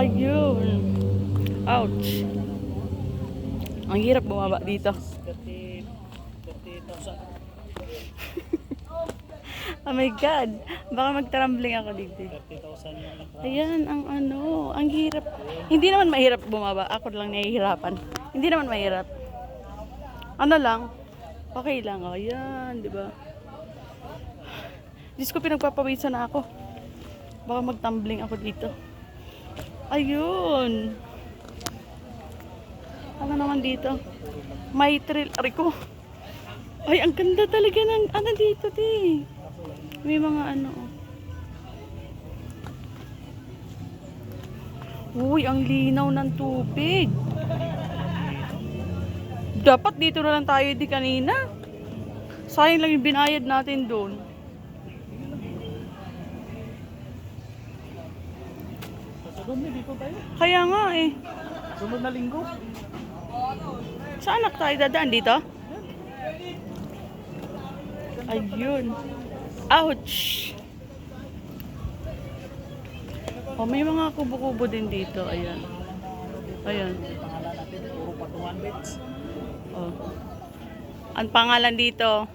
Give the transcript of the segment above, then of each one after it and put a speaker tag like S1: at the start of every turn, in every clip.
S1: Ayun. Ouch. Ang hirap bumaba dito.
S2: 30 30,000.
S1: Oh my God. Baka magtrambling ako dito.
S2: 30,000 yung
S1: Ayan, ang ano, ang hirap. Hindi naman mahirap bumaba. Ako lang nahihirapan. Hindi naman mahirap. Ano lang, okay lang. O, ayan, di ba? Diyos ko, pinagpapawisan na ako. Baka magtumbling ako dito. Ayun. Ano naman dito? May trail. Aray ko. Ay, ang ganda talaga ng ano dito, di. May mga ano. oh. Uy, ang linaw ng tubig. Dapat dito na lang tayo di kanina. Sayang lang yung binayad natin doon.
S2: Susunod na dito tayo.
S1: Kaya nga eh.
S2: Sunod na linggo.
S1: Saan na tayo dadaan? Dito? Ayun. Ouch! Oh, may mga kubo-kubo din dito. Ayan. Ayan.
S2: Pangalan natin, puro patungan bits.
S1: Oh. Ang pangalan dito,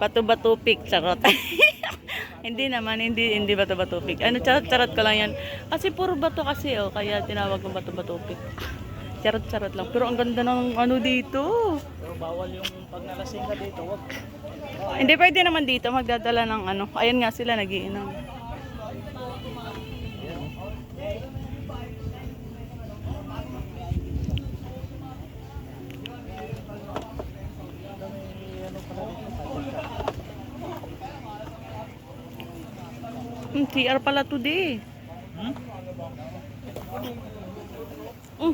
S1: Batu-Batupik. Charot. hindi naman, hindi hindi Batu-Batupik. Ano, charot, charot ko lang yan. Kasi puro bato kasi, oh. Kaya tinawag kong Batu-Batupik. Charot-charot lang. Pero ang ganda ng ano dito.
S2: Pero bawal yung pag nalasing ka dito, wag.
S1: Hindi pwede naman dito magdadala ng ano. Ayan nga sila nagiinom. Hmm, CR pala today.
S2: Hmm?
S1: Mm.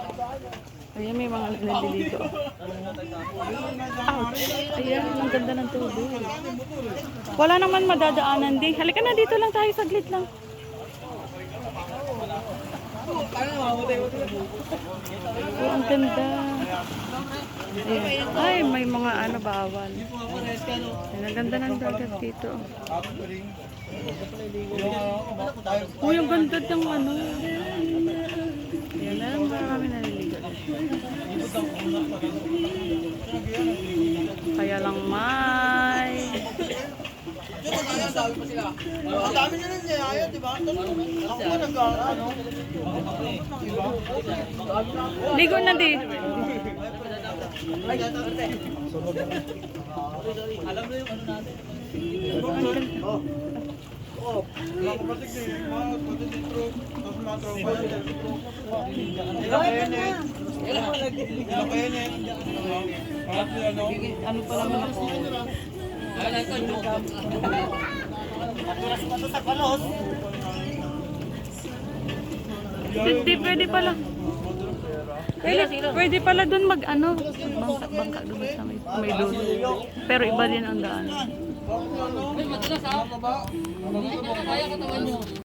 S2: Ako.
S1: Ayan, may mga naliligo. Ouch! Ayan, ang ganda ng tubig. Wala naman madadaanan din. Halika na, dito lang tayo, saglit lang. Oh, ang ganda. Ayan. Ay, may mga ano, bawal. Ayan, ang ganda ng dagat dito. Uy, ang ganda ng ano. Ayan, meron marami naliligo. Kaya lang may...
S3: Ang dami na rin niya, ayaw, di ba? Ako pa nag ano?
S1: Ligo na di.
S3: Oh, mga kapatid niya, mga kapatid dito, tapos mga? Ilang kaya niya? Mga ano?
S1: Ano pala mga? Hindi, pwede pala. Pwede, pwede pala doon mag ano, bangka, bangka doon sa may, may doon. Pero iba din ang daan.